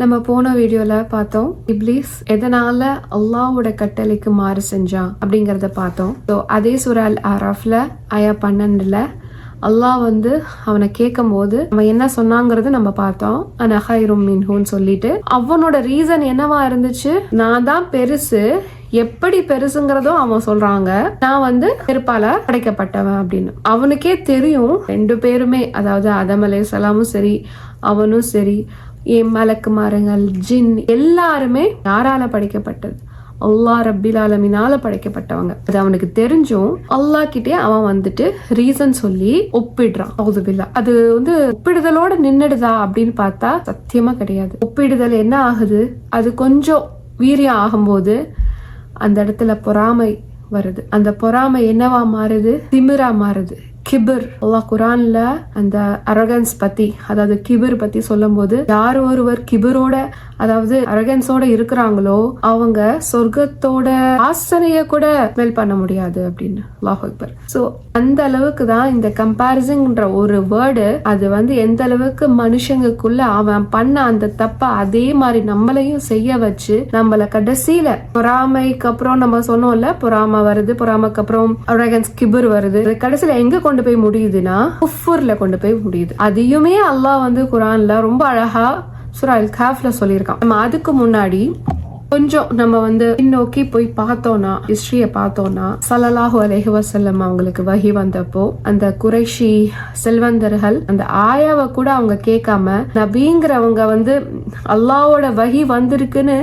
நம்ம போன வீடியோல பார்த்தோம் இப்லீஸ் எதனால அல்லாவோட கட்டளைக்கு மாறு செஞ்சான் அப்படிங்கறத பார்த்தோம். ஸோ அதே சுரால் ஆராஃப்ல ஆயா பன்னெண்டுல அல்லாஹ் வந்து அவனை கேட்கும் போது அவன் என்ன சொன்னாங்கிறது நம்ம பார்த்தோம். அனஹைரும் மின்ஹூன்னு சொல்லிட்டு அவனோட ரீசன் என்னவா இருந்துச்சு? நான் தான் பெருசு எப்படி பெருசுங்கிறதும் அவன் சொல்றாங்க. நான் வந்து பெருப்பால படைக்கப்பட்டவன் அப்படின்னு. அவனுக்கே தெரியும் ரெண்டு பேருமே அதாவது அதம் சலாமும் சரி அவனும் சரி மலக்குமாரங்கள் மலக்கு மரங்கள் ஜின் எல்லாருமே யாரால படைக்கப்பட்டது அல்லா ரப்பில் ஆலமினால படைக்கப்பட்டவங்க அது அவனுக்கு தெரிஞ்சும் அல்லா கிட்டே அவன் வந்துட்டு ரீசன் சொல்லி ஒப்பிடுறான் அவுதுபில்லா அது வந்து ஒப்பிடுதலோட நின்னுடுதா அப்படின்னு பார்த்தா சத்தியமா கிடையாது ஒப்பிடுதல் என்ன ஆகுது அது கொஞ்சம் வீரியம் ஆகும்போது அந்த இடத்துல பொறாமை வருது அந்த பொறாமை என்னவா மாறுது திமிரா மாறுது கிபிர். அல்லாஹ் குரான்ல அந்த அரகன்ஸ் பத்தி அதாவது கிபிர் பத்தி சொல்லும்போது யார் ஒருவர் கிபிரோட அதாவது அரகன்ஸோட இருக்கிறாங்களோ அவங்க சொர்க்கத்தோட ஆசனைய கூட ஸ்மெல் பண்ண முடியாது அப்படின்னு. அல்லாஹ் அக்பர். சோ அந்த அளவுக்கு தான் இந்த கம்பாரிசன்ன்ற ஒரு வேர்டு அது வந்து எந்த அளவுக்கு மனுஷங்களுக்குள்ள அவன் பண்ண அந்த தப்ப அதே மாதிரி நம்மளையும் செய்ய வச்சு நம்மள கடைசியில பொறாமைக்கு அப்புறம் நம்ம சொன்னோம்ல பொறாமை வருது பொறாமைக்கு அப்புறம் அரகன்ஸ் கிபிர் வருது. கடைசியில எங்க கொண்டு கொண்டு போய் முடியுதுன்னா குஃபூர்ல கொண்டு போய் முடியுது. அதையுமே அல்லாஹ் வந்து குரான்ல ரொம்ப அழகா சுரா அல் காஃப்ல சொல்லியிருக்கான். நம்ம அதுக்கு முன்னாடி கொஞ்சம் நம்ம வந்து பின்னோக்கி போய் பார்த்தோம்னா ஹிஸ்டரிய பார்த்தோம்னா சலலாஹு அலைஹி அவங்களுக்கு வகி வந்தப்போ அந்த குறைஷி செல்வந்தர்கள் அந்த ஆயாவை கூட அவங்க கேட்காம நபிங்கிறவங்க வந்து அல்லாவோட வகி வந்திருக்குன்னு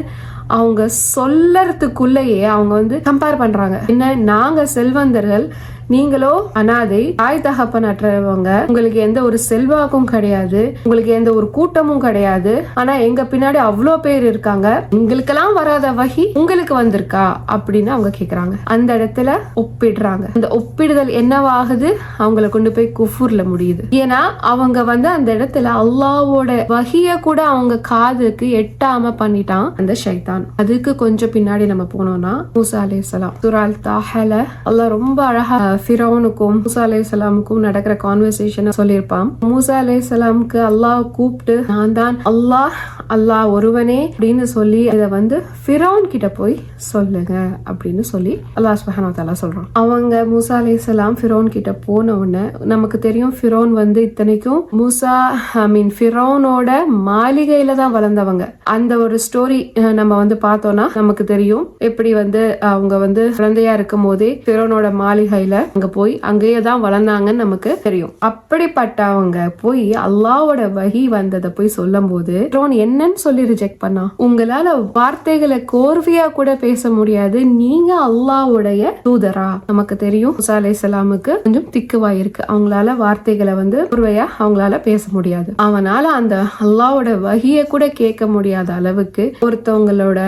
அவங்க சொல்லறதுக்குள்ளேயே அவங்க வந்து கம்பேர் பண்றாங்க. என்ன நாங்க செல்வந்தர்கள் நீங்களோ அனாதை தாய் தகப்பன் அற்றவங்க உங்களுக்கு எந்த ஒரு செல்வாக்கும் கிடையாது உங்களுக்கு எந்த ஒரு கூட்டமும் கிடையாது. ஆனா எங்க பின்னாடி அவ்வளோ பேர் இருக்காங்க. உங்களுக்கெல்லாம் வராத வகி உங்களுக்கு வந்திருக்கா? அப்படின்னு அவங்க கேக்குறாங்க. அந்த இடத்துல ஒப்பிடுறாங்க. அந்த ஒப்பிடுதல் என்னவாகுது? அவங்கள கொண்டு போய் குஃபூர்ல முடியுது. ஏன்னா அவங்க வந்து அந்த இடத்துல அல்லாவோட வகிய கூட அவங்க காதுக்கு எட்டாம பண்ணிட்டான் அந்த ஷைத்தான். அதுக்கு கொஞ்சம் பின்னாடி நம்ம போனோம்னா மூசா அலைஹிஸ்ஸலாம் துரால் தாஹல அல்லாஹ் ரொம்ப அழகா ஃபிரௌனுக்கும் மூசா அலைஹிஸ்ஸலாமுக்கும் நடக்கிற கான்வர்சேஷன் சொல்லியிருப்பான். மூசா அலைஹிஸ்ஸலாமுக்கு அல்லாஹ் கூப்பிட்டு நான் தான் அல்லாஹ் அல்லாஹ் ஒருவனே அப்படின்னு சொல்லி இதை வந்து ஃபிரௌன் கிட்ட போய் சொல்லுங்க அப்படின்னு சொல்லி அல்லாஹ் சுபஹானஹு சொல்றான். அவங்க மூசா அலைஹிஸ்ஸலாம் ஃபிரௌன் கிட்ட போன உடனே நமக்கு தெரியும் ஃபிரௌன் வந்து இத்தனைக்கும் மூசா ஐ மீன் ஃபிரௌனோட மாளிகையில தான் வளர்ந்தவங்க. அந்த ஒரு ஸ்டோரி நம்ம வந்து பார்த்தோம்னா நமக்கு தெரியும். எப்படி வந்து அவங்க வந்து குழந்தையா இருக்கும் போதே ஃபிரோனோட மாளிகையில அங்க போய் அங்கேயே தான் வளர்ந்தாங்கன்னு நமக்கு தெரியும். அப்படிப்பட்டவங்க போய் அல்லாவோட வகி வந்ததை போய் சொல்லும் போது என்னன்னு சொல்லி ரிஜெக்ட் பண்ணா? உங்களால வார்த்தைகளை கோர்வையா கூட பேச முடியாது. நீங்க அல்லாவுடைய தூதரா? நமக்கு தெரியும். முசா அலைஹிஸ்ஸலாமுக்கு கொஞ்சம் திக்குவாயிருக்கு. அவங்களால வார்த்தைகளை வந்து கோர்வையா அவங்களால பேச முடியாது. அவனால அந்த அல்லாவோட வகிய கூட கேட்க முடியாத அளவுக்கு ஒருத்தவங்களோட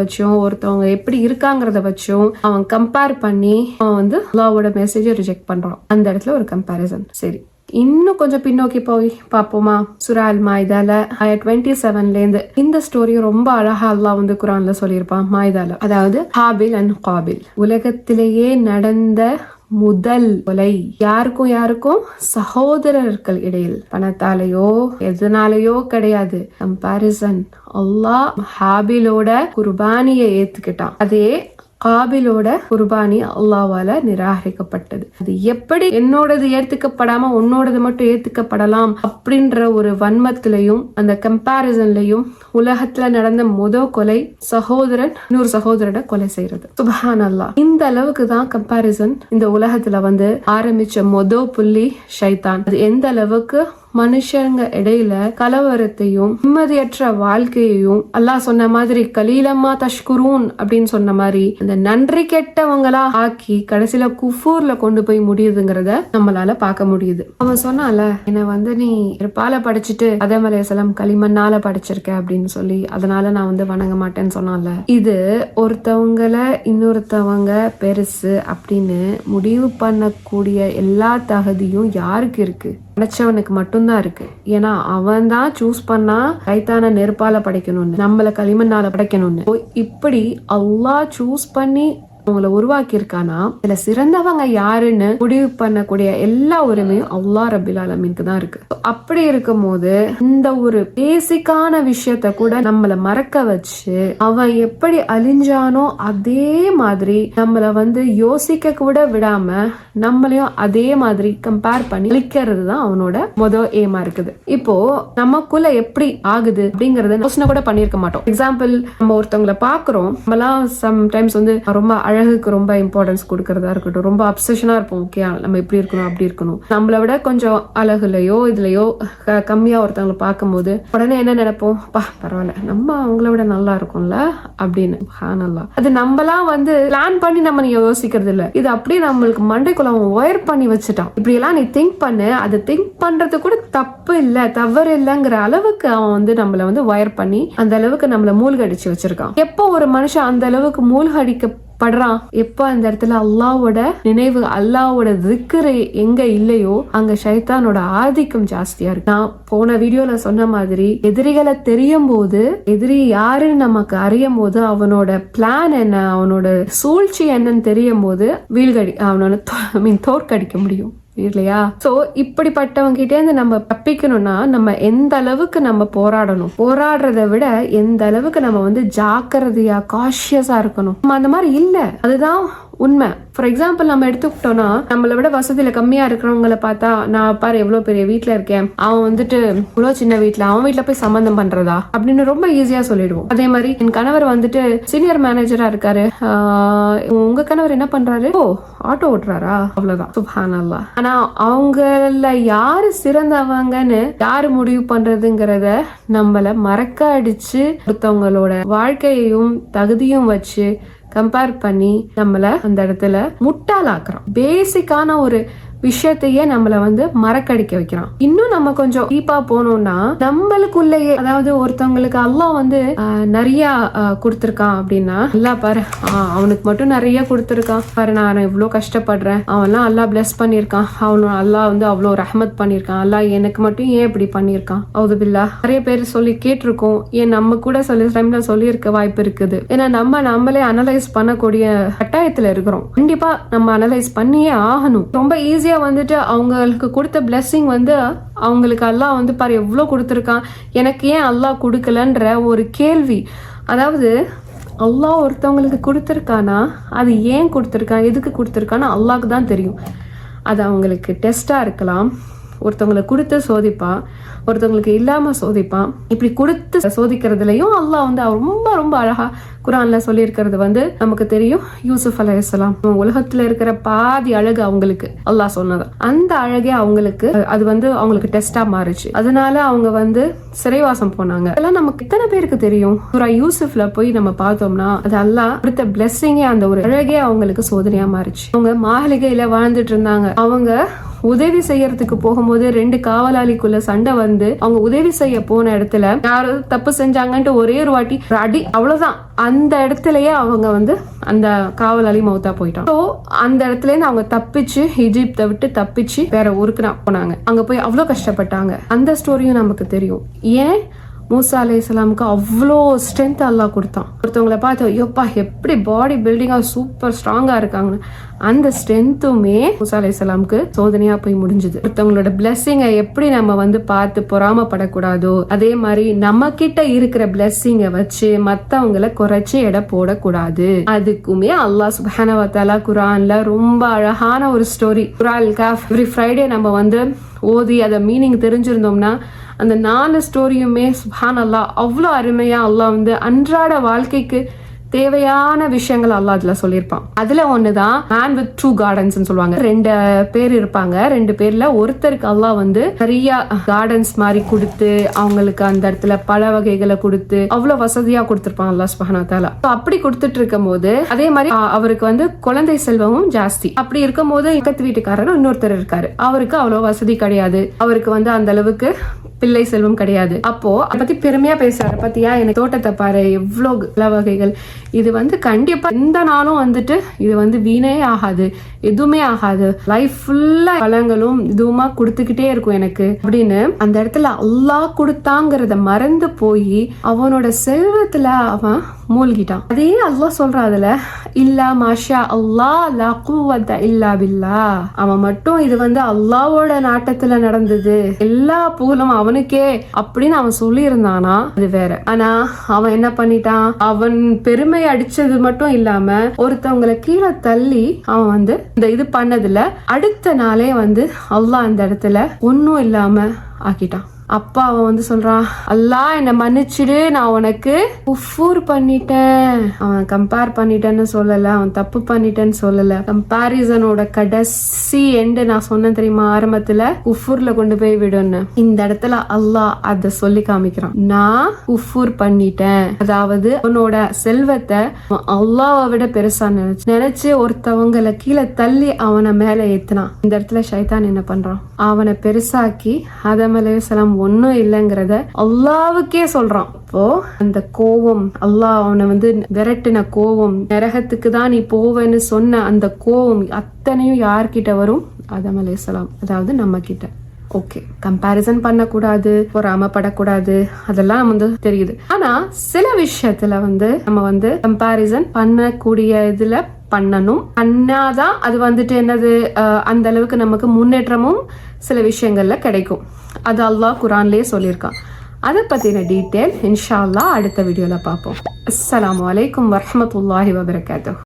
வச்சும் ஒருத்தவங்க எப்படி இருக்காங்கிறத வச்சும் அவன் கம்பேர் பண்ணி அவன் வந்து அல்லாவோட மெசேஜை ரிஜெக்ட் பண்றான் அந்த இடத்துல ஒரு கம்பேரிசன் சரி. இன்னும் கொஞ்சம் பின்னோக்கி போய் பார்ப்போமா? சுரா அல் மாய்தால ஆய டுவெண்ட்டி செவன்லேருந்து இந்த ஸ்டோரியும் ரொம்ப அழகா அல்லாஹ் வந்து குரான்ல சொல்லியிருப்பான் மாய்தால. அதாவது ஹாபில் அண்ட் காபில். உலகத்திலேயே நடந்த முதல் கொலை யாருக்கும் யாருக்கும் சகோதரர்கள் இடையில். பணத்தாலேயோ எதனாலேயோ கிடையாது. கம்பாரிசன் அல்லாஹ் ஹாபிலோட குர்பானியை ஏத்துக்கிட்டான். அதே காபிலோட குர்பானி அல்லாவால நிராகரிக்கப்பட்டது. அது எப்படி என்னோடது ஏத்துக்கப்படாம உன்னோடது மட்டும் ஏத்துக்கப்படலாம் அப்படின்ற ஒரு வன்மத்திலையும் அந்த கம்பாரிசன்லயும் உலகத்துல நடந்த முத கொலை சகோதரன் இன்னொரு சகோதரனை கொலை செய்யறது. சுபஹான் அல்லாஹ் இந்த அளவுக்கு தான் கம்பாரிசன் இந்த உலகத்துல வந்து ஆரம்பிச்ச மொத புள்ளி ஷைதான் அது எந்த அளவுக்கு மனுஷங்க இடையில கலவரத்தையும் நிம்மதியற்ற வாழ்க்கையையும் அல்லாஹ் சொன்ன மாதிரி கலீலம்மா தஷ்குரூன் அப்படின்னு சொன்ன மாதிரி அந்த நன்றி கெட்டவங்களா ஆக்கி கடைசியில குஃபூர்ல கொண்டு போய் முடியுதுங்கிறத நம்மளால பார்க்க முடியுது. அவன் சொன்னால என்ன வந்து நீ இருப்பால படிச்சுட்டு அதமலேசலம் களிமண்ணால படிச்சிருக்க அப்படின்னு சொல்லி. அதனால நான் வந்து வணங்க மாட்டேன்னு சொன்னால இது ஒருத்தவங்கள இன்னொருத்தவங்க பெருசு அப்படின்னு முடிவு பண்ணக்கூடிய எல்லா தகுதியும் யாருக்கு இருக்கு? படைச்சவனுக்கு மட்டும்தான் இருக்கு. ஏன்னா அவன் தான் சூஸ் பண்ணா கைத்தான நெருப்பால படைக்கணும்னு நம்மள களிமண்ணால படைக்கணும்னு. இப்படி அல்லா சூஸ் பண்ணி அவங்கள உருவாக்கியிருக்கானா? இதுல சிறந்தவங்க யாருன்னு முடிவு பண்ணக்கூடிய எல்லா உரிமையும் அல்லா ரபில் அலமீனுக்கு தான் இருக்கு. அப்படி இருக்கும் போது இந்த ஒரு பேசிக்கான விஷயத்த கூட நம்மள மறக்க வச்சு அவன் எப்படி அழிஞ்சானோ அதே மாதிரி நம்மள வந்து யோசிக்க கூட விடாம நம்மளையும் அதே மாதிரி கம்பேர் பண்ணி அழிக்கிறது தான் அவனோட மொதல் ஏமா இருக்குது. இப்போ நமக்குள்ள எப்படி ஆகுது அப்படிங்கறத யோசனை கூட பண்ணிருக்க மாட்டோம். எக்ஸாம்பிள் நம்ம ஒருத்தவங்கள பாக்குறோம் நம்மலாம் சம்டைம்ஸ் வந்து ரொம்ப அழகுக்கு ரொம்ப இம்பார்ட்டன்ஸ் கொடுக்கறதா இருக்கட்டும். ரொம்ப அப்சஷனாக இருப்போம். ஓகே நம்ம இப்படி இருக்கணும் அப்படி இருக்கணும். நம்மளை விட கொஞ்சம் அழகுலையோ இதுலையோ க- ஒருத்தவங்களை ஒருத்தவங்கள பார்க்கும்போது உடனே என்ன நினைப்போம்? பா பரவாயில்ல. நம்ம அவங்கள விட நல்லா இருக்கும்ல? அப்படின்னு. ஹானல்லா அது நம்மலாம் வந்து பிளான் பண்ணி நம்ம நீ யோசிக்கிறது இல்லை. இது அப்படியே நம்மளுக்கு மண்டைக்குள்ள அவன் ஒயர் பண்ணி வச்சுட்டான். இப்படியெல்லாம் நீ திங்க் பண்ணு. அதை திங்க் பண்ணுறது கூட தப்பு இல்லை தவறு இல்லைங்கிற அளவுக்கு அவன் வந்து நம்மளை வந்து ஒயர் பண்ணி அந்த அளவுக்கு நம்மளை மூழ்கடிச்சு வச்சிருக்கான். எப்போ ஒரு மனுஷன் அந்த அளவுக்கு மூழ்கடிக்க படுறான். எப்ப அந்த இடத்துல அல்லாவோட நினைவு அல்லாவோட திக்கரை எங்க இல்லையோ அங்க ஷைத்தானோட ஆதிக்கம் ஜாஸ்தியா இருக்கு. நான் போன வீடியோல சொன்ன மாதிரி எதிரிகளை தெரியும் போது எதிரி யாருன்னு நமக்கு அறியும் போது அவனோட பிளான் என்ன அவனோட சூழ்ச்சி என்னன்னு தெரியும் போது வீழ்கடி அவனோட ஐ மீன் தோற்கடிக்க முடியும். இல்லையா? சோ இப்படிப்பட்டவங்க கிட்டே இருந்து நம்ம தப்பிக்கணும்னா நம்ம எந்த அளவுக்கு நம்ம போராடணும்? போராடுறதை விட எந்த அளவுக்கு நம்ம வந்து ஜாக்கிரதையா காஷியஸா இருக்கணும்? நம்ம அந்த மாதிரி இல்ல. அதுதான் உண்மை. ஃபார் எக்ஸாம்பிள் நம்ம எடுத்துக்கிட்டோம்னா நம்மளை விட வசதியில கம்மியா இருக்கிறவங்கள பார்த்தா நான் பாரு எவ்வளவு பெரிய வீட்டுல இருக்கேன். அவன் வந்துட்டு இவ்வளவு சின்ன வீட்டுல அவன் வீட்டுல போய் சம்பந்தம் பண்றதா? அப்படின்னு ரொம்ப ஈஸியா சொல்லிடுவோம். அதே மாதிரி என் கணவர் வந்துட்டு சீனியர் மேனேஜரா இருக்காரு. உங்க கணவர் என்ன பண்றாரு? ஓ ஆட்டோ ஓட்டுறாரா? அவ்வளவுதான். சுபான் அல்லா ஆனா அவங்கள யாரு சிறந்தவங்கன்னு யாரு முடிவு பண்றதுங்கிறத நம்மள மறக்க அடிச்சு ஒருத்தவங்களோட வாழ்க்கையையும் தகுதியும் வச்சு கம்பேர் பண்ணி நம்மள அந்த இடத்துல முட்டாளாக்குறான். பேசிக்கான ஒரு விஷயத்தையே நம்மள வந்து மறக்கடிக்க வைக்கிறான். இன்னும் நம்ம கொஞ்சம் டீப்பா போனோம்னா நம்மளுக்குள்ளேயே அதாவது ஒருத்தவங்களுக்கு அல்லாஹ் வந்து ஆஹ், நிறைய கொடுத்துருக்கான் அப்படின்னா அல்லாஹ் பாரு. அவனுக்கு மட்டும் நிறைய கொடுத்துருக்கான். பாரு நான் இவ்வளோ கஷ்டப்படுறேன். அவன்லாம் அல்லாஹ் பிளஸ் பண்ணியிருக்கான். அவனு அல்லாஹ் வந்து அவ்வளோ ரஹமத் பண்ணியிருக்கான். அல்லாஹ் எனக்கு மட்டும் ஏன் இப்படி பண்ணியிருக்கான்? அவுதுபில்லா. நிறைய பேர் சொல்லி கேட்டிருக்கோம். ஏன் நம்ம கூட சில டைம்ல சொல்லியிருக்க வாய்ப்பு இருக்குது. ஏன்னா நம்ம நம்மளே அனலைஸ் பண்ணக்கூடிய கட்டாயத்துல இருக்கிறோம். கண்டிப்பா நம்ம அனலைஸ் பண்ணியே ஆகணும். ரொம்ப ஈஸியாக வந்துட்டு அவங்களுக்கு கொடுத்த பிளெஸ்ஸிங் வந்து அவங்களுக்கு அல்லாஹ் வந்து பாரு எவ்வளோ கொடுத்துருக்கான்? எனக்கு ஏன் அல்லாஹ் கொடுக்கலன்ற ஒரு கேள்வி. அதாவது அல்லாஹ் ஒருத்தவங்களுக்கு கொடுத்துருக்கானா? அது ஏன் கொடுத்துருக்கான்? எதுக்கு கொடுத்துருக்கான்னு அல்லாவுக்கு தான் தெரியும். அது அவங்களுக்கு டெஸ்ட்டாக இருக்கலாம். ஒருத்தவங்களை கொடுத்து சோதிப்பான் ஒருத்தவங்களுக்கு இல்லாம சோதிப்பான் இப்படி கொடுத்து சோதிக்கிறதுலயும் அல்லாஹ் வந்து அவர் ரொம்ப ரொம்ப அழகா குரான்ல சொல்லியிருக்கிறது வந்து நமக்கு தெரியும். யூசுப் அலையாம் உலகத்துல இருக்கிற பாதி அழகு அவங்களுக்கு அல்லாஹ் சொன்னது. அந்த அழகே அவங்களுக்கு அது வந்து அவங்களுக்கு டெஸ்டா மாறுச்சு. அதனால அவங்க வந்து சிறைவாசம் போனாங்க. இதெல்லாம் நமக்கு எத்தனை பேருக்கு தெரியும்? சூரா யூசுப்ல போய் நம்ம பார்த்தோம்னா அது அல்லாஹ் கொடுத்த பிளெஸ்ஸிங்கே அந்த ஒரு அழகே அவங்களுக்கு சோதனையா மாறுச்சு. அவங்க மாளிகையில வாழ்ந்துட்டு இருந்தாங்க. அவங்க உதவி செய்யறதுக்கு போகும்போது ரெண்டு காவலாளிக்குள்ள சண்டை வந்து அவங்க உதவி செய்ய போன இடத்துல யாரோ தப்பு செஞ்சாங்கன்ட்டு ஒரே ஒரு வாட்டி அடி அவ்வளவுதான். அந்த இடத்துலயே அவங்க வந்து அந்த காவலாளி மௌத்தா போயிட்டோம் ஸோ அந்த இடத்துல இருந்து அவங்க தப்பிச்சு இஜிப்தை விட்டு தப்பிச்சு வேற ஊருக்கு நான் போனாங்க. அங்க போய் அவ்வளோ கஷ்டப்பட்டாங்க. அந்த ஸ்டோரியும் நமக்கு தெரியும். ஏன்? மூசா அலை இஸ்லாமுக்கு அவ்வளோ ஸ்ட்ரென்த் அல்லாஹ் கொடுத்தான். ஒருத்தவங்கள பார்த்து ஐயோப்பா எப்படி பாடி பில்டிங்காக சூப்பர் ஸ்ட்ராங்காக இருக்காங்கன்னு. அந்த ஸ்ட்ரென்த்துமே மூசா அலை இஸ்லாமுக்கு சோதனையாக போய் முடிஞ்சுது. ஒருத்தவங்களோட பிளெஸ்ஸிங்கை எப்படி நம்ம வந்து பார்த்து பொறாமப்படக்கூடாதோ அதே மாதிரி நம்ம கிட்ட இருக்கிற பிளெஸ்ஸிங்கை வச்சு மற்றவங்களை குறைச்சி எடை போடக்கூடாது. அதுக்குமே அல்லாஹ் சுபஹானவத்தாலா குரான்ல ரொம்ப அழகான ஒரு ஸ்டோரி குரால் காஃப் எவ்ரி ஃப்ரைடே நம்ம வந்து ஓதி அதை மீனிங் தெரிஞ்சிருந்தோம்னா அந்த நாலு ஸ்டோரியுமே சுபான் அல்லா அவ்வளோ அருமையாக அல்லா வந்து அன்றாட வாழ்க்கைக்கு தேவையான விஷயங்கள் அல்லா அதுல சொல்லியிருப்பான். அதுல ஒண்ணுதான் மேன் வித் ட்ரூ கார்டன்ஸ் சொல்லுவாங்க. ரெண்டு பேர் இருப்பாங்க. ரெண்டு பேர்ல ஒருத்தருக்கு அல்லாஹ் வந்து நிறைய கார்டன்ஸ் மாதிரி கொடுத்து அவங்களுக்கு அந்த இடத்துல பல வகைகளை கொடுத்து அவ்வளவு வசதியா கொடுத்திருப்பான் அல்லா சுபஹான தாலா அப்படி கொடுத்துட்டு இருக்கும் போது அதே மாதிரி அவருக்கு வந்து குழந்தை செல்வமும் ஜாஸ்தி. அப்படி இருக்கும் போது பக்கத்து வீட்டுக்காரர் இன்னொருத்தர் இருக்காரு. அவருக்கு அவ்வளவு வசதி கிடையாது. அவருக்கு வந்து அந்த அளவுக்கு பிள்ளை செல்வம் கிடையாது. அப்போ அதை பத்தி பெருமையா பேசுறாரு. பத்தியா எனக்கு தோட்டத்தை பாரு எவ்வளவு பல வகைகள் இது வந்து கண்டிப்பா எந்த நாளும் வந்துட்டு இது வந்து வீணே ஆகாது எதுவுமே ஆகாது. லைஃப் ஃபுல்லா பழங்களும் இதுவுமா கொடுத்துக்கிட்டே இருக்கும் எனக்கு அப்படின்னு அந்த இடத்துல அல்லாஹ் கொடுத்தாங்கிறத மறந்து போய் அவனோட செல்வத்துல அவன் மூழ்கிட்டான் அதே அல்லாஹ் சொல்றான் அதுல இல்லா மாஷா அல்லாஹ் லா குவத்த இல்லா பில்லா. அவன் மட்டும் இது வந்து அல்லாவோட நாட்டத்துல நடந்தது. எல்லா புகழும் அவனுக்கே அப்படின்னு அவன் சொல்லி இருந்தானா அது வேற. ஆனா அவன் என்ன பண்ணிட்டான்? அவன் பெருமை அடிச்சது மட்டும் இல்லாம ஒருத்தவங்களை கீழே தள்ளி அவன் வந்து இந்த இது பண்ணதுல அடுத்த நாளே வந்து அல்லாஹ் அந்த இடத்துல ஒன்னும் இல்லாம ஆக்கிட்டான். அப்பா அவன் வந்து சொல்றான் அல்லாஹ் என்னை மன்னிச்சிடு நான் உனக்கு உஃபூர் பண்ணிட்டேன். அவன் கம்பேர் பண்ணிட்டேன்னு சொல்லல அவன் தப்பு பண்ணிட்டேன்னு சொல்லல. கம்பாரிசனோட கடைசி எண்டு நான் சொன்னேன் தெரியுமா ஆரம்பத்துல? உஃபூர்ல கொண்டு போய் விடுன்னு. இந்த இடத்துல அல்லாஹ் அத சொல்லி காமிக்கிறான். நான் உஃபூர் பண்ணிட்டேன். அதாவது அவனோட செல்வத்தை அல்லாவை விட பெருசா நினைச்சு நினைச்சு ஒருத்தவங்களை கீழே தள்ளி அவனை மேல ஏத்துனான். இந்த இடத்துல ஷைதான் என்ன பண்றான்? அவனை பெருசாக்கி அதமலே அலைஹிஸ்ஸலாம் ஒன்றும் இல்லைங்கிறத அல்லாவுக்கே சொல்கிறான் அப்போ அந்த கோவம் அல்லாஹ் அவனை வந்து விரட்டின கோவம் நரகத்துக்கு தான் நீ போவேன்னு சொன்ன அந்த கோவம் அத்தனையும் யார்கிட்ட வரும்? ஆதம் அலைஹிஸ்ஸலாம் அதாவது நம்ம கிட்ட ஓகே. கம்பேரிசன் பண்ணக்கூடாது பொறாமப்படக்கூடாது. அதெல்லாம் வந்து தெரியுது. ஆனா சில விஷயத்துல வந்து நம்ம வந்து கம்பேரிசன் பண்ணக்கூடிய இதுல பண்ணணும். பண்ணாதான் அது வந்துட்டு என்னது அந்த அளவுக்கு நமக்கு முன்னேற்றமும் சில விஷயங்கள்ல கிடைக்கும். அது அல்லாஹ் குரான்லயே சொல்லியிருக்கான். அதை பத்தின டீட்டெயில் இன்ஷா அல்லாஹ் அடுத்த வீடியோல பார்ப்போம். அஸ்லாம் அலைக்கும் வரமத்துல்லாஹி வபரகாத்து